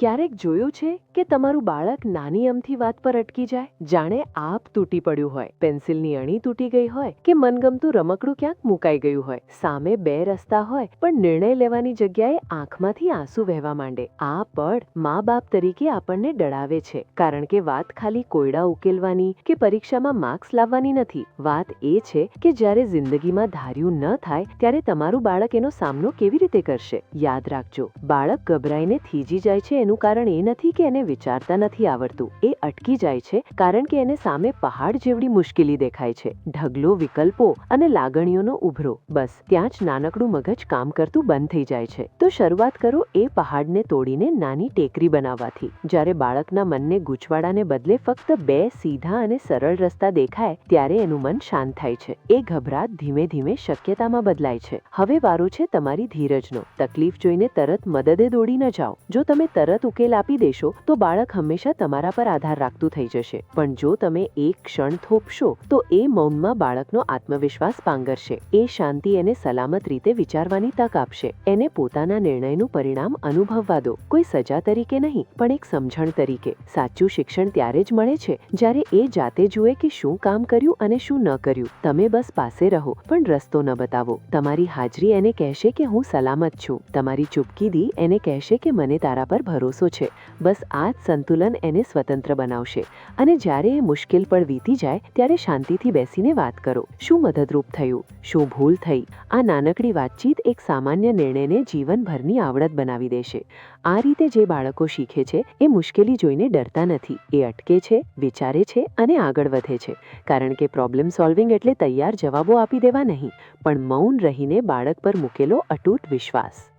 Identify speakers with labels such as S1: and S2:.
S1: ક્યારેક જોયું છે કે તમારું બાળક નાની અમથી વાત પર અટકી જાય. જાણે આપ તૂટી પડ્યું હોય. પેન્સિલની અણી તૂટી ગઈ હોય કે મનગમતું રમકડું ક્યાંક મુકાઈ ગયું હોય. સામે બે રસ્તા હોય, પણ નિર્ણય લેવાની જગ્યાએ આંખમાંથી આંસુ વહેવા માંડે. આ પળ મા બાપ તરીકે આપણને ડરાવે છે. કારણ કે વાત ખાલી કોયડા ઉકેલવાની કે પરીક્ષામાં માર્ક્સ લાવવાની નથી. વાત એ છે કે જ્યારે જિંદગીમાં ધાર્યું ન થાય, ત્યારે તમારું બાળક એનો સામનો કેવી રીતે કરશે? યાદ રાખજો, બાળક ગભરાઈને થીજી જાય છે એનું કારણ એ નથી કે એને વિચારતા નથી આવડતું. એ અટકી જાય છે, કારણ કે એને સામે પહાડ જેવડી મુશ્કેલી દેખાય છે. ઢગલો, વિકલ્પો અને લાગણીઓનો ઉભરો. બસ, ત્યાં જ નાનકડું મગજ કામ કરતું બંધ થઈ જાય છે. તો શરૂઆત કરો એ પહાડને તોડીને નાની ટેકરી બનાવવાથી. જ્યારે બાળકના મનને ગૂંચવાડાને બદલે ફક્ત બે સીધા અને સરળ રસ્તા દેખાય, ત્યારે એનું મન શાંત થાય છે. એ ગભરાટ ધીમે ધીમે શક્યતામાં બદલાય છે. હવે વારો છે તમારી ધીરજનો. તકલીફ જોઈને તરત મદદે દોડી ન જાઓ. જો તમે તરત ઉકેલ આપી દેશો, તો બાળક હંમેશા તમારા પર આધાર રાખતું થઈ જશે. પણ જો તમે એક ક્ષણ થોપશો, તો એ મૌનમાં બાળકનો આત્મવિશ્વાસ પાંગરશે. એ શાંતિ એને સલામત રીતે વિચારવાની તક આપશે. એને પોતાના નિર્ણયનું પરિણામ અનુભવવા દો. કોઈ સજા તરીકે નહીં, પણ એક સમજણ તરીકે. સાચું શિક્ષણ ત્યારે જ મળે છે, જ્યારે એ જાતે જુએ કે શું કામ કર્યું અને શું ન કર્યું. તમે બસ પાસે રહો, પણ રસ્તો ન બતાવો. તમારી હાજરી એને કહેશે કે હું સલામત છું. તમારી ચૂપકીદી એને કહેશે કે મને તારા પર ભરોસો છે. બસ આ જ સંતુલન એને સ્વતંત્ર બનાવશે. અને જ્યારે એ મુશ્કેલ પળ વીતી જાય, ત્યારે શાંતિથી બેસીને વાત કરો. શું મદદરૂપ થયું? શું ભૂલ થઈ? આ નાનકડી વાતચીત એક સામાન્ય નિર્ણયને જીવનભરની આવડત બનાવી દેશે. આ રીતે જે બાળકો શીખે છે, એ મુશ્કેલી જોઈને ડરતા નથી. એ અટકે છે, વિચારે છે અને આગળ વધે છે. કારણ કે પ્રોબ્લેમ સોલ્વિંગ એટલે તૈયાર જવાબો આપી દેવા નહીં, પણ મૌન રહીને બાળક પર મૂકેલો અતૂટ વિશ્વાસ.